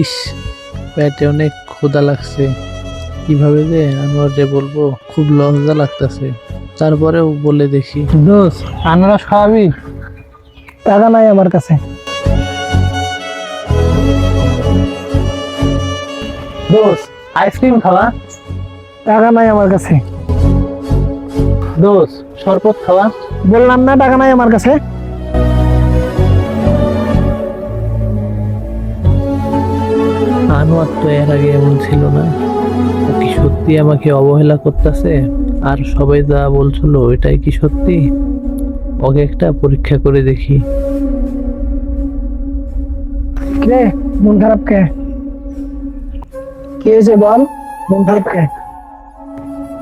ইস, পেটে অনেক ক্ষুধা লাগছে। কীভাবে যে আনোয়ারে বলব, খুব লজ্জা লাগতেছে। তারপরেও বলে দেখি। দোষ আনারস খাওয়াবি? টাকা নাই আমার কাছে। দোষ আইসক্রিম খাওয়া? টাকা নাই আমার কাছে। দোষ শরবত খাওয়া? বললাম না, টাকা নাই আমার কাছে। আনোয়ার তো এর আগে এমন ছিল না। ও কি সত্যি আমাকে অবহেলা করতেছে? আর সবাই যা বলছিল এটাই কি সত্যি? ওকে একটা পরীক্ষা করে দেখি। কে? মন খারাপ কে? কি হয়েছে বল? মন খারাপ কে?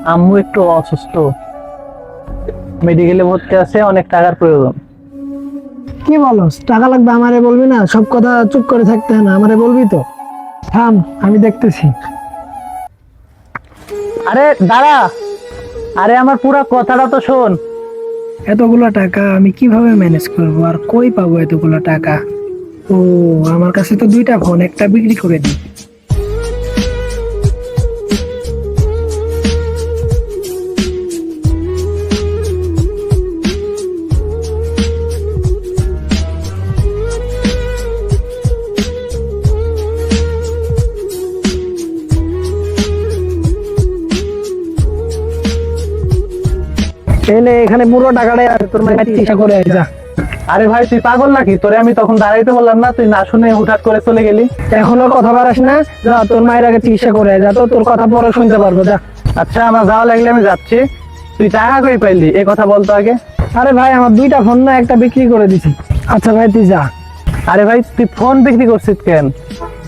আম্মু একটু অসুস্থ। মেডিকেলে ভর্তি আছে অনেক টাকার প্রয়োজন। কি বলস টাকা লাগবে আমারে বলবি না? সব কথা চুপ করে থাকতে হয় না। আমারে বলবি তো? থাম, আমি দেখতেছি। আরে, দাঁড়া। আরে, আমার পুরো কথাটা তো শোন। এতগুলো টাকা আমি কীভাবে ম্যানেজ করব? আর কই পাবো এতগুলো টাকা? ও, আমার কাছে তো দুইটা ফোন একটা বিক্রি করে দিই। এনে এখানে পুরো টাকাটাই আছে তোর মায়ের চিকিৎসা করে যা। আরে ভাই তুই পাগল নাকি? তোরে আমি তখন দাঁড়াইতে বললাম না তুই না শুনে হুটহাট করে চলে গেলি। এখনও কথা বাড়াস না যা তোর মায়ের আগে চিকিৎসা করে যা তো তোর কথা পরে শুনতে পারব যা। আচ্ছা আমার যাওয়া লাগলে আমি যাচ্ছি। তুই টাকা কই পাইলি? এই কথা বলতো আগে। আরে ভাই আমার দুইটা ফোন না একটা বিক্রি করে দিছি। আচ্ছা ভাই তুই যা। আরে ভাই তুই ফোন বিক্রি করছিস কেন?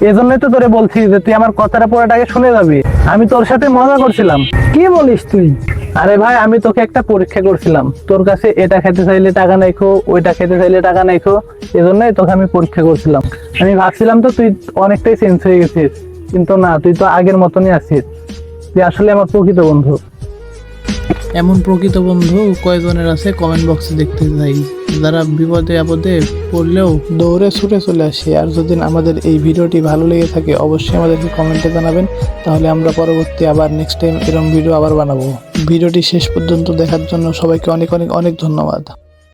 এজন্যই তো তোরে বলছি যে তুই আমার কথাটা পুরোটাকে শুনে যাবি। আমি তোর সাথে মজা করছিলাম। কি বলিস তুই? আরে ভাই, আমি তোকে একটা পরীক্ষা করছিলাম। তোর কাছে এটা খেতে চাইলে টাকা নাই খো ওইটা খেতে চাইলে টাকা নাই খো এজন্যই তোকে আমি পরীক্ষা করছিলাম। আমি ভাবছিলাম তো তুই অনেকটাই চেঞ্জ হয়ে গেছিস, কিন্তু না, তুই তো আগের মতনই আছিস। তুই আসলে আমার প্রকৃত বন্ধু। এমন প্রকৃত বন্ধু কয়েকজনের আছে কমেন্ট বক্সে দেখতে চাই। যারা বিপদে আপদে পড়লেও দৌড়ে ছুটে চলে আসে। আর যদি আমাদের এই ভিডিওটি ভালো লেগে থাকে, অবশ্যই আমাদেরকে কমেন্টে জানাবেন। তাহলে আমরা পরবর্তী আবার নেক্সট টাইম এরম ভিডিও আবার বানাবো। ভিডিওটি শেষ পর্যন্ত দেখার জন্য সবাইকে অনেক অনেক অনেক ধন্যবাদ।